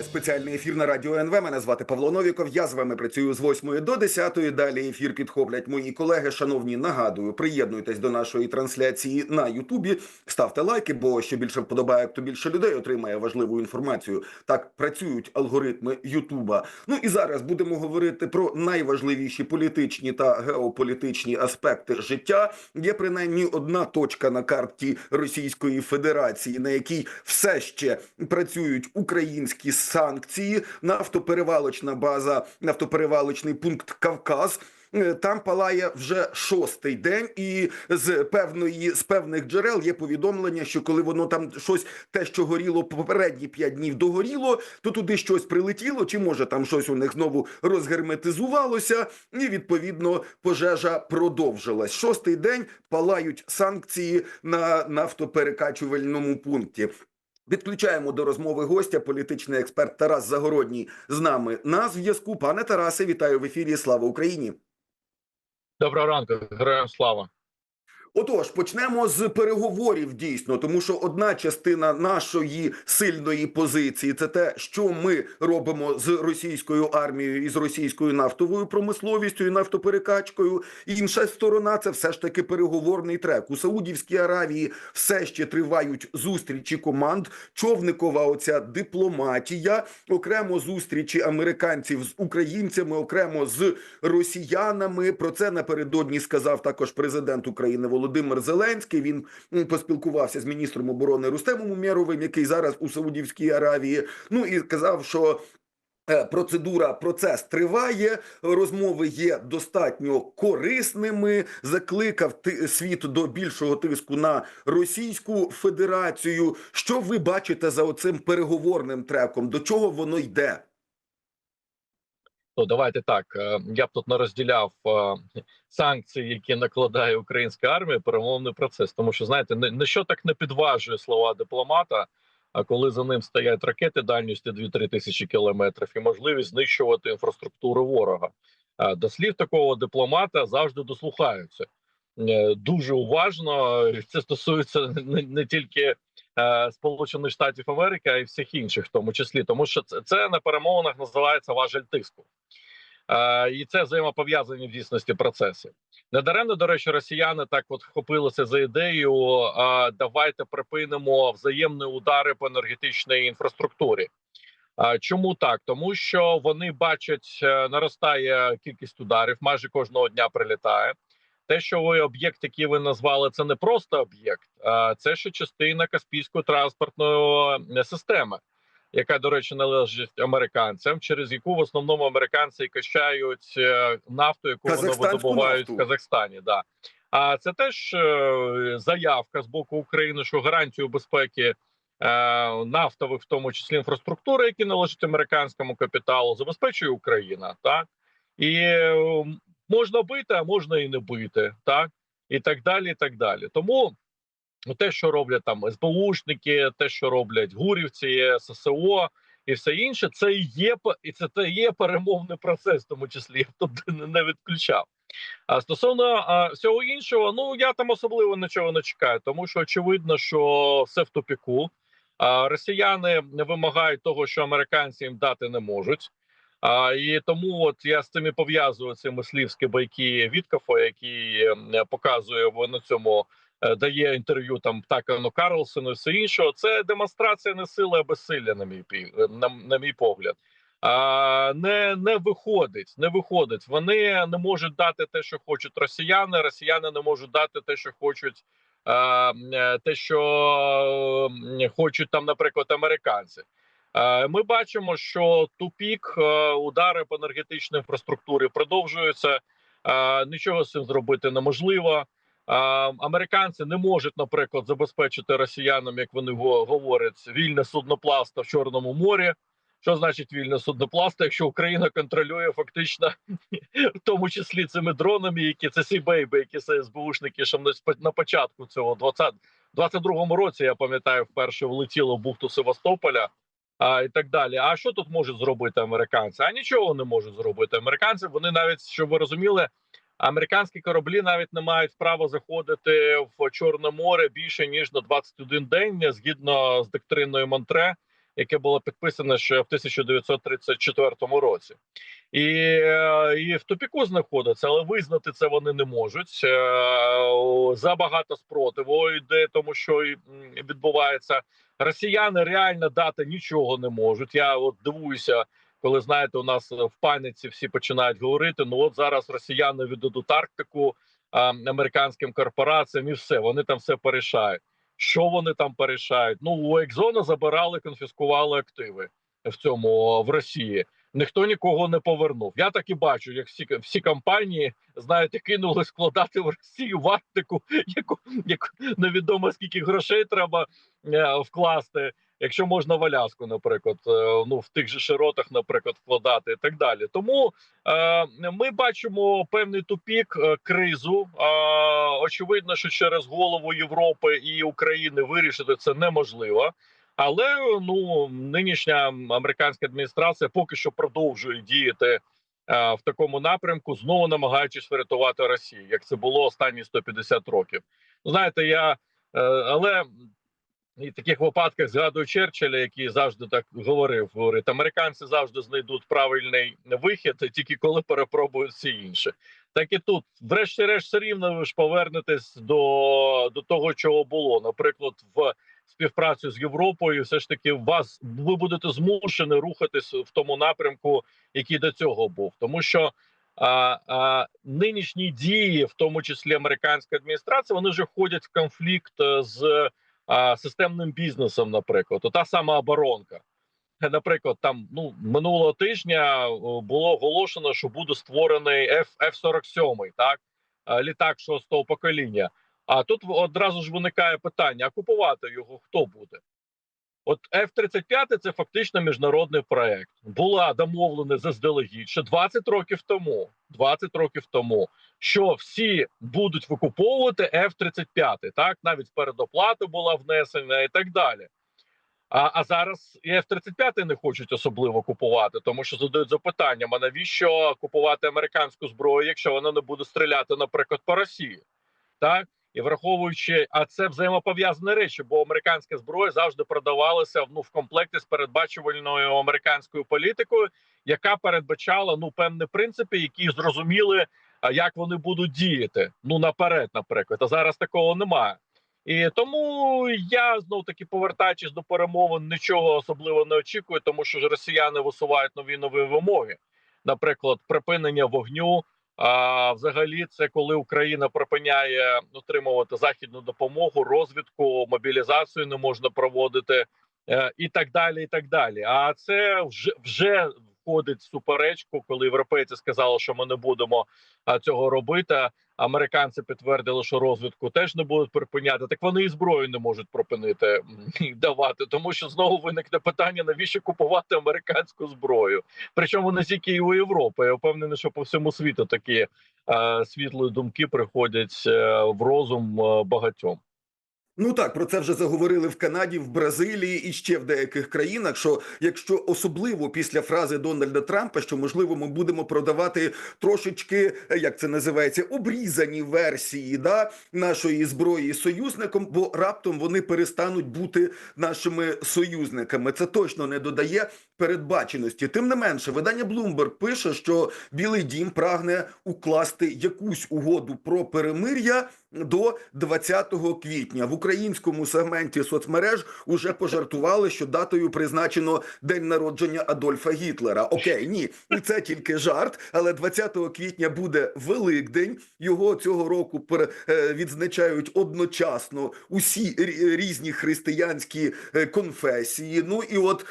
Триває спеціальний ефір на радіо НВ. Мене звати Павло Новіков. Я з вами працюю з 8 до 10. Далі ефір підхоплять мої колеги. Шановні, нагадую, приєднуйтесь до нашої трансляції на Ютубі. Ставте лайки, бо що більше вподобає, то більше людей отримає важливу інформацію. Так працюють алгоритми Ютуба. Ну і зараз будемо говорити про найважливіші політичні та геополітичні аспекти життя. Є принаймні одна точка на карті Російської Федерації, на якій все ще працюють українські санкції, нафтоперевалочна база, нафтоперевалочний пункт Кавказ. Е, Там палає вже шостий день, і з певної з певних джерел є повідомлення, що коли воно там щось те, що горіло попередні п'ять днів, догоріло, то туди щось прилетіло, чи може там щось у них знову розгерметизувалося, і відповідно пожежа продовжилась. Шостий день палають санкції на нафтоперекачувальному пункті. Підключаємо до розмови гостя, політичний експерт Тарас Загородній з нами на зв'язку. Пане Тарасе, вітаю в ефірі. Слава Україні! Доброго ранку, героям слава. Отож, почнемо з переговорів дійсно, тому що одна частина нашої сильної позиції це те, що ми робимо з російською армією і з російською нафтовою промисловістю і нафтоперекачкою. Інша сторона це все ж таки переговорний трек. У Саудівській Аравії все ще тривають зустрічі команд. Човникова оця дипломатія, окремо зустрічі американців з українцями, окремо з росіянами. Про це напередодні сказав також президент України Володимир Зеленський. Він поспілкувався з міністром оборони Рустемом Умєровим, який зараз у Саудівській Аравії. Ну і сказав, що. е, Процедура, процес триває, розмови є достатньо корисними. Закликав світ до більшого тиску на Російську Федерацію. Що ви бачите за оцим переговорним треком? До чого воно йде? То давайте так. е, Я б тут не розділяв е, санкції, які накладає українська армія, перемовний процес. Тому що знаєте, не, що так не підважує слова дипломата. А коли за ним стоять ракети дальністю 2-3 тисячі кілометрів і можливість знищувати інфраструктуру ворога. А До слів такого дипломата завжди дослухаються Е, дуже уважно. Це стосується не, тільки е, Сполучених Штатів Америки, й всіх інших, в тому числі, тому що це, це на перемовинах називається важель тиску. Е, і це взаємопов'язані в дійсності процеси. Недаремно, до речі, росіяни так от вхопилися за ідею: е, давайте припинимо взаємні удари по енергетичній інфраструктурі. Чому так? Тому що вони бачать, е, наростає кількість ударів, майже кожного дня прилітає. Те, що ви об'єкт, який ви назвали, це не просто об'єкт, а це ще частина Каспійської транспортної е, системи, яка, до речі, належить американцям, через яку в основному американці і качають е, нафту, яку вони видобувають нафту. в Казахстані. Да. А це теж е, заявка з боку України, що гарантію безпеки нафтових, в тому числі інфраструктури, які належать американському капіталу, забезпечує Україна, так і е, можна бити, а можна і не бити, так і так далі. і так далі. Тому те, що роблять там СБУшники, те, що роблять гурівці, ССО і все інше, це і є і це те є перемовний процес, в тому числі я не- не відключав. А стосовно а, всього іншого, ну я там особливо нічого не чекаю, тому що очевидно, що все в тупіку. А, росіяни вимагають того, що американці їм дати не можуть. А, і тому от я з цим і пов'язую ці мислівські байки Віткафа, який е, показує на цьому, е, дає інтерв'ю там Такану Карлсону і все іншого. Це демонстрація не сили, а безсилля, на мій пі- на, на мій погляд. А, не, не виходить, не виходить. Вони не можуть дати те, що хочуть росіяни. Росіяни не можуть дати те, що хочуть. е, е, Те, що е, хочуть там, наприклад, американці. Е, Ми бачимо, що тупік е, удари по енергетичній інфраструктурі продовжуються. Е, Нічого з цим зробити неможливо. Американці не можуть, наприклад, забезпечити росіянам, як вони говорять, вільне судноплавство в Чорному морі. Що значить вільне судноплавство, якщо Україна контролює фактично, в тому числі цими дронами, які це Сібейби, які це СБУшники, що на початку цього 20, 22-му році, я пам'ятаю, вперше влетіло в бухту Севастополя а, і так далі. А що тут можуть зробити американці? А нічого не можуть зробити. Американці вони навіть щоб ви розуміли, американські кораблі навіть не мають права заходити в Чорне море більше ніж на 21 день, згідно з доктриною Монтре. яке було підписане ще в 1934 році. І, е, і в тупіку знаходяться, але визнати це вони не можуть. Е, Забагато спротиву йде, тому що відбувається. Росіяни реально дати нічого не можуть. Я от дивуюся, коли знаєте, у нас в паніці всі починають говорити: ну от зараз росіяни віддадуть Арктику а, американським корпораціям, і все вони там все порішають. Що вони там порішають? Ну у Екзона забирали, конфіскували активи в цьому в Росії. Ніхто нікого не повернув. Я так і бачу, як всі всі компанії знаєте, кинули складати в Росію в Арктику, яку яку невідомо скільки грошей треба е, вкласти. Якщо можна в наприклад, е, ну в тих же широтах, наприклад, вкладати і так далі. Тому е, ми бачимо певний тупік, е, кризу. Е, очевидно, що через голову Європи і України вирішити це неможливо. Але ну нинішня американська адміністрація поки що продовжує діяти е, в такому напрямку, знову намагаючись врятувати Росію, як це було останні 150 років. Знаєте, я е, але і в таких випадках згадую Черчилля, який завжди так говорив: говорить, американці завжди знайдуть правильний вихід, тільки коли перепробують всі інші. Так і тут, врешті-решт, все рівно ви ж повернетесь до, до того, чого було. Наприклад, в співпрацю з Європою, все ж таки, вас ви будете змушені рухатись в тому напрямку, який до цього був, тому що. А, а нинішні дії, в тому числі американська адміністрація, вони вже входять в конфлікт е, з а, системним бізнесом. Наприклад, та сама оборонка. Наприклад, там ну минулого тижня було оголошено, що буде створений F, F-47, так літак шостого покоління. А тут одразу ж виникає питання: а купувати його хто буде? От F-35 це фактично міжнародний проект. Була домовлена заздалегідь ще 20 років тому. 20 років тому, що всі будуть викуповувати F-35, так навіть передоплата була внесена і так далі. А а зараз і F-35 не хочуть особливо купувати, тому що задають запитання: а навіщо купувати американську зброю, якщо вона не буде стріляти, наприклад, по Росії, так і враховуючи, а це взаємопов'язані речі, бо американська зброя завжди продавалася ну в комплекті з передбачувальною американською політикою, яка передбачала ну певні принципи, які зрозуміли, як вони будуть діяти. Ну наперед, наприклад, а зараз такого немає. І тому я знов таки повертаючись до перемовин, нічого особливо не очікую, тому що ж росіяни висувають нові нові вимоги, наприклад, припинення вогню. А взагалі, це коли Україна припиняє отримувати західну допомогу, розвідку, мобілізацію не можна проводити е, і так далі. І так далі. А це вже вже входить в суперечку, коли європейці сказали, що ми не будемо цього робити. Американці підтвердили, що розвідку теж не будуть припиняти. Так вони і зброю не можуть припинити давати, тому що знову виникне питання: навіщо купувати американську зброю? Причому не тільки і у Європи. Я впевнений, що по всьому світу такі е, світлої думки приходять е, в розум е, багатьом. Ну так, про це вже заговорили в Канаді, в Бразилії і ще в деяких країнах. Що якщо особливо після фрази Дональда Трампа, що можливо ми будемо продавати трошечки, е, як це називається, обрізані версії да нашої зброї союзникам, бо раптом вони перестануть бути нашими союзниками. Це точно не додає передбаченості. Тим не менше, видання Bloomberg пише, що Білий Дім прагне укласти якусь угоду про перемир'я до 20 квітня в українському сегменті соцмереж уже пожартували, що датою призначено день народження Адольфа Гітлера. Окей, ні, це тільки жарт. Але 20 квітня буде Великдень. Його цього року е, відзначають одночасно усі різні християнські е, конфесії. Ну і от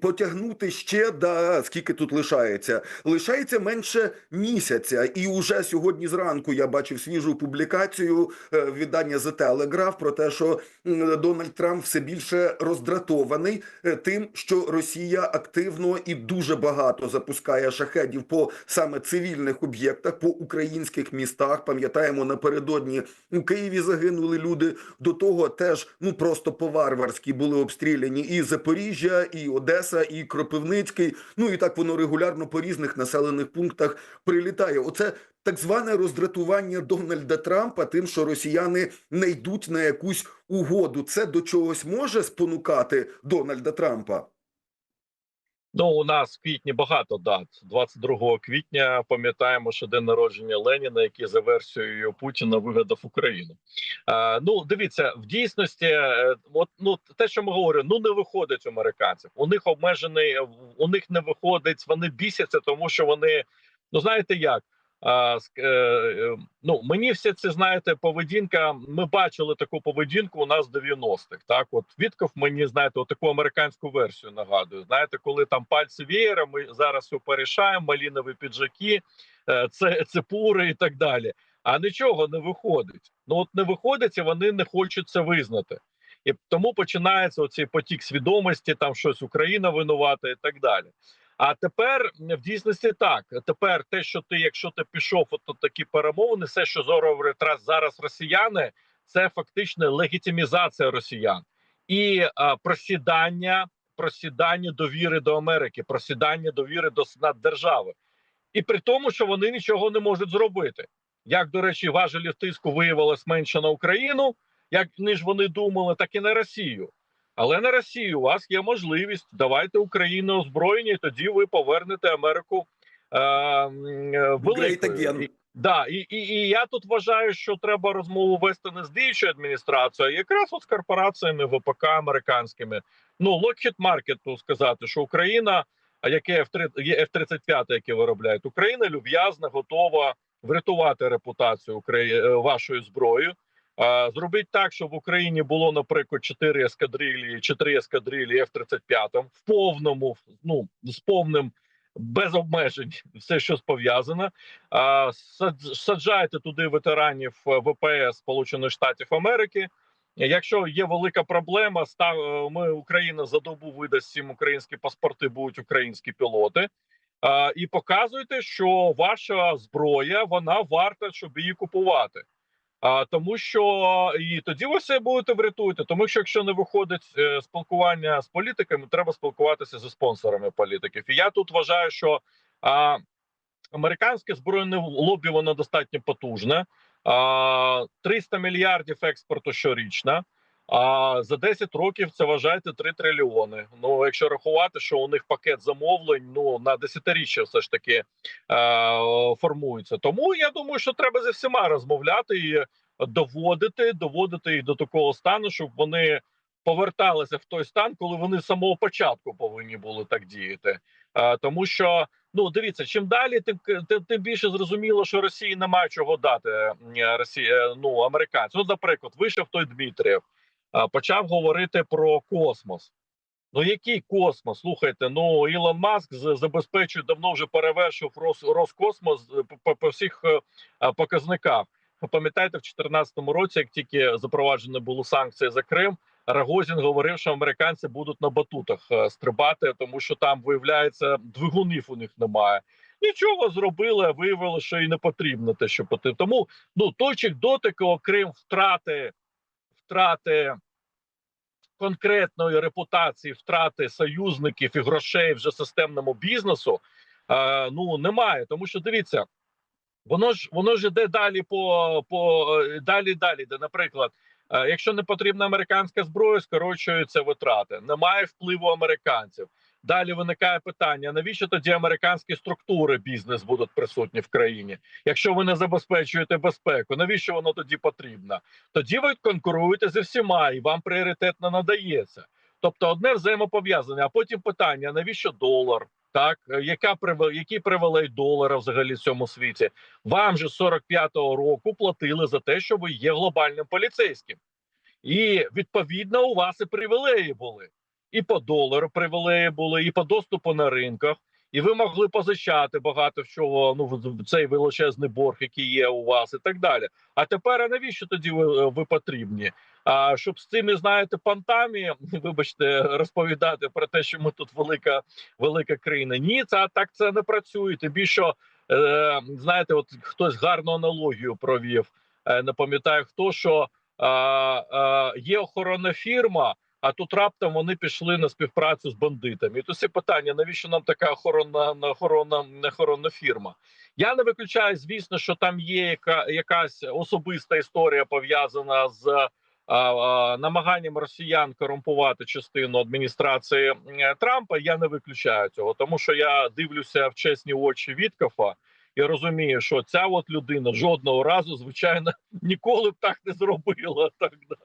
потягнути ще да скільки тут лишається? Лишається менше місяця, і уже сьогодні зранку я бачив свіжу публікацію е, видання The Telegraph про те, що Дональд Трамп все більше роздратований е, тим, що Росія активно і дуже багато запускає шахедів по саме цивільних об'єктах, по українських містах. Пам'ятаємо, напередодні у Києві загинули люди. До того теж ну просто по-варварськи були обстріляні і Запоріжжя, і Одеса, і Кропивницький. Ну і так воно регулярно по різних населених пунктах прилітає. Оце так зване роздратування Дональда Трампа тим, що росіяни не йдуть на якусь угоду. Це до чогось може спонукати Дональда Трампа? Ну, у нас в квітні багато дат. 22 квітня пам'ятаємо, що день народження Леніна, який за версією Путіна вигадав Україну. Е, ну, дивіться, в дійсності, е, от ну те, що ми говоримо, ну не виходить американців. У них обмежений, у них не виходить. Вони бісяться, тому що вони, ну знаєте як. Е, е, ну мені все це знаєте, поведінка. Ми бачили таку поведінку у нас в 90-х. Так, от Вітков мені знаєте, таку американську версію нагадує. Знаєте, коли там пальці веєра, ми зараз все порішаємо, малінові піджаки, е, це цепури і так далі. А нічого не виходить. Ну от не виходить, і вони не хочуть це визнати. І тому починається оцей потік свідомості, там щось Україна винувата і так далі. А тепер в дійсності так. Тепер те, що ти, якщо ти пішов от такі перемовини, все, що говорять зараз росіяни, це фактично легітимізація росіян і а, просідання, просідання довіри до Америки, просідання довіри до с- наддержави. І при тому, що вони нічого не можуть зробити. Як, до речі, важелів тиску виявилось менше на Україну, як ніж вони думали, так і на Росію. Але на Росію у вас є можливість. Давайте Україну озброєння, і тоді ви повернете Америку е, е, великою. Да, і, і, і я тут вважаю, що треба розмову вести не з діючою адміністрацією, а якраз от з корпораціями ВПК американськими. Ну Lockheed Market, сказати, що Україна, а яке F-3, є F-35, яке виробляють, Україна люб'язна, готова врятувати репутацію Украї... е, вашою зброєю. А, Зробіть так, щоб в Україні було, наприклад, 4 ескадрилі, 4 ескадрилі F-35 в повному, ну з повним без обмежень, все, що пов'язане. А, сад- Саджайте туди ветеранів е, ВПС Сполучених Штатів Америки. Якщо є велика проблема, став е, ми Україна за добу видасть всім українські паспорти, будуть українські пілоти. І показуйте, що ваша зброя вона варта, щоб її купувати. А тому, що і тоді ви все будете врятуєте. Тому що якщо не виходить е, спілкування з політиками, треба спілкуватися зі спонсорами політиків. І я тут вважаю, що а, американське збройне лобі воно достатньо потужне. А, 300 мільярдів експорту щорічно. А за 10 років це вважайте 3 трильйони. Ну, якщо рахувати, що у них пакет замовлень ну на десятиріччя все ж таки е, формується. Тому я думаю, що треба зі всіма розмовляти і доводити, доводити їх до такого стану, щоб вони поверталися в той стан, коли вони з самого початку повинні були так діяти. Е, тому що ну дивіться, чим далі, тим тим, тим більше зрозуміло, що Росії немає чого дати м, Росії, е, ну американцям. Ну, наприклад, вийшов той Дмитрієв, почав говорити про космос. Ну який космос? Слухайте, ну Ілон Маск забезпечує давно вже перевершив Рос, Роскосмос е, по- по, всіх е, е, показниках. Пам'ятаєте, в 2014 році, як тільки запроваджені були санкції за Крим, Рагозін говорив, що американці будуть на батутах е, стрибати, тому що там виявляється двигунів у них немає. Нічого зробили, а виявилося, що і не потрібно те, що потрібно. Тому ну точок дотику, окрім втрати, втрати конкретної репутації, втрати союзників і грошей вже системному бізнесу, е, ну немає. Тому що дивіться, воно ж воно ж іде далі по, по е, далі, далі. Де, наприклад, е, якщо не потрібна американська зброя, скорочуються витрати. Немає впливу американців. Далі виникає питання: навіщо тоді американські структури бізнес будуть присутні в країні? Якщо ви не забезпечуєте безпеку, навіщо воно тоді потрібно? Тоді ви конкуруєте зі всіма, і вам пріоритетно надається. Тобто, одне взаємопов'язане, а потім питання: навіщо долар? Так, Е, яка який привелей долара взагалі в цьому світі? Вам же 45-го року платили за те, що ви є глобальним поліцейським, і відповідно у вас і привілеї були. І по долару привілеї були, і по доступу на ринках. І ви могли позичати багато чого. Ну цей величезний борг, який є у вас, і так далі. А тепер навіщо тоді ви, ви потрібні? А щоб з цими знаєте пантами, вибачте, розповідати про те, що ми тут велика велика країна. Ні, це так це не працює. Тобі що е, знаєте, от хтось гарну аналогію провів. Е, не пам'ятаю хто що е, е, є охоронна фірма. А тут раптом вони пішли на співпрацю з бандитами. І то всі питання: навіщо нам така охоронна охоронна, охоронна фірма? Я не виключаю, звісно, що там є яка якась особиста історія пов'язана з намаганням росіян корумпувати частину адміністрації Трампа, я не виключаю цього, тому що я дивлюся в чесні очі Віткофа і розумію, що ця от людина жодного разу, звичайно, ніколи б так не зробила. Так да.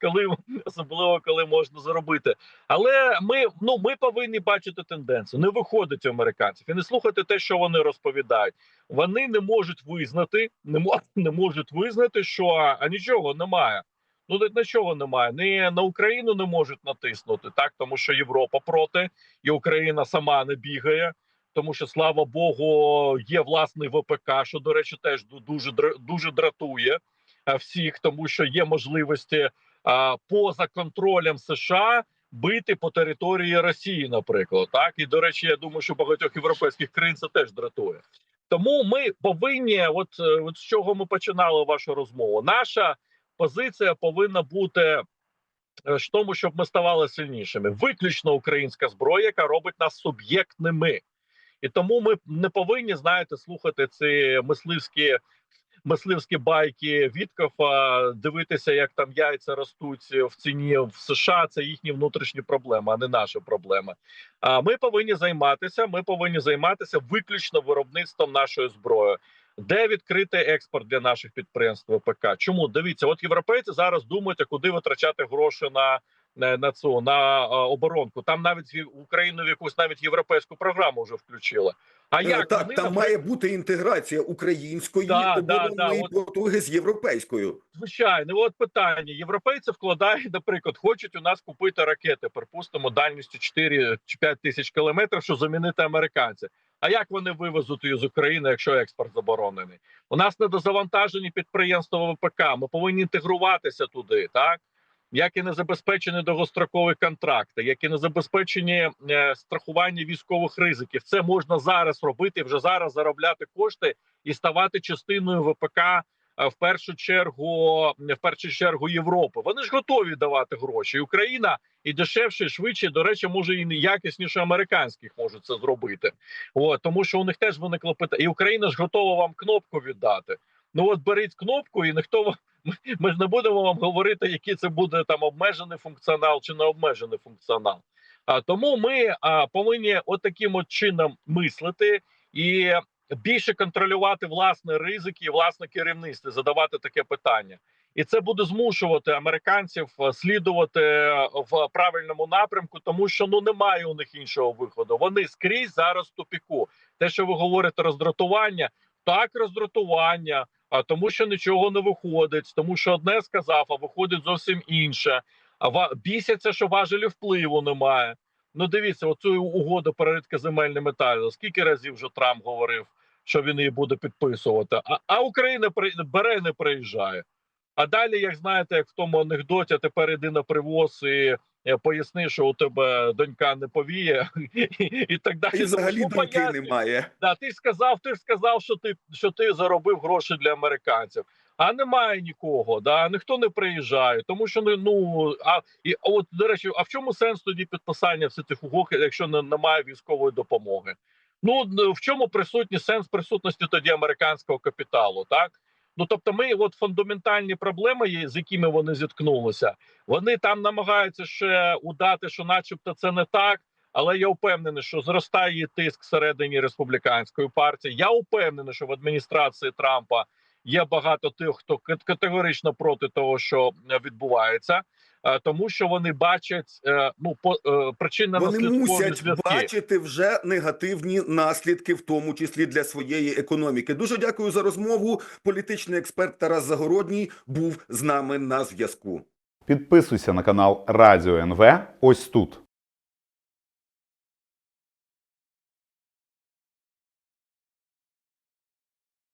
коли особливо коли можна зробити. Але ми ну ми повинні бачити тенденцію. Не виходить американців і не слухати те, що вони розповідають. Вони не можуть визнати, не мо- не можуть визнати, що а нічого немає. Ну нічого немає. Ні на Україну не можуть натиснути так, тому що Європа проти, і Україна сама не бігає. Тому що слава Богу, є власний ВПК, що до речі, теж дуже дуже дратує всіх, тому що є можливості поза контролем США бити по території Росії, наприклад. Так і до речі, я думаю, що багатьох європейських країн це теж дратує. Тому ми повинні, от, е, от з чого ми починали вашу розмову. Наша позиція повинна бути е, ж тому, щоб ми ставали сильнішими. Виключно українська зброя, яка робить нас суб'єктними. І тому ми не повинні знаєте слухати ці мисливські мисливські байки Віткофа, дивитися, як там яйця ростуть в ціні в США. Це їхні внутрішні проблеми, а не наші проблеми. А ми повинні займатися. Ми повинні займатися виключно виробництвом нашої зброї. Де відкрити експорт для наших підприємств ВПК? Чому дивіться? От європейці зараз думають, куди витрачати гроші на на, цю на оборонку. Там навіть Україну в якусь навіть європейську програму вже включили. А Е, як так, вони, там наприклад, має бути інтеграція української Да, да, да, потуги з європейською. Звичайно, от питання. Європейці вкладають, наприклад, хочуть у нас купити ракети, припустимо, дальністю 4 чи 5 тисяч кілометрів, щоб замінити американців. А як вони вивезуть її з України, якщо експорт заборонений? У нас недозавантажені підприємства ВПК. Ми повинні інтегруватися туди, так як і не забезпечені довгострокові контракти, як і не забезпечені е, страхування військових ризиків. Це можна зараз робити, вже зараз заробляти кошти і ставати частиною ВПК е, в першу чергу в першу чергу Європи. Вони ж готові давати гроші. Україна і дешевше, і швидше. До речі, може і якісніше американських може це зробити. От тому, що у них теж виникло питання. І Україна ж готова вам кнопку віддати. Ну от беріть кнопку, і ніхто вам ми- ж не будемо вам говорити, який це буде там обмежений функціонал чи не обмежений функціонал. А тому ми а, повинні от таким от чином мислити і більше контролювати власне ризики і власне керівництво, задавати таке питання. І це буде змушувати американців е, слідувати е, в правильному напрямку, тому що ну немає у них іншого виходу. Вони скрізь зараз в тупіку. Те, що ви говорите, роздратування, так роздратування, а тому, що нічого не виходить, тому що одне сказав, а виходить зовсім інше. А бісяться, що важелі впливу немає. Ну, дивіться, оцю угоду про рідкоземельні метали. Скільки разів вже Трамп говорив, що він її буде підписувати? А, а Україна при- бере не приїжджає. А далі, як знаєте, як в тому анекдоті, тепер іди на привоз і поясни, що у тебе донька не повіє, і так далі. І взагалі Ну, думки пояснюй. немає. Да, ти ж сказав, ти ж сказав, що ти що ти заробив гроші для американців. А немає нікого, да ніхто не приїжджає, тому що не ну а і от до речі, а в чому сенс тоді підписання всіх цих угод, якщо не, немає військової допомоги? Ну в чому присутній сенс присутності тоді американського капіталу? Так ну тобто, ми от фундаментальні проблеми, з якими вони зіткнулися, вони там намагаються ще удати, що, начебто, це не так. Але я впевнений, що зростає тиск всередині республіканської партії. Я впевнений, що в адміністрації Трампа є багато тих, хто кат- категорично проти того, що е, відбувається, тому що вони бачать е, ну по е, причинно Вони мусять зв'язки. бачити вже негативні наслідки, в тому числі для своєї економіки. Дуже дякую за розмову. Політичний експерт Тарас Загородній був з нами на зв'язку. Підписуйся на канал Радіо НВ ось тут.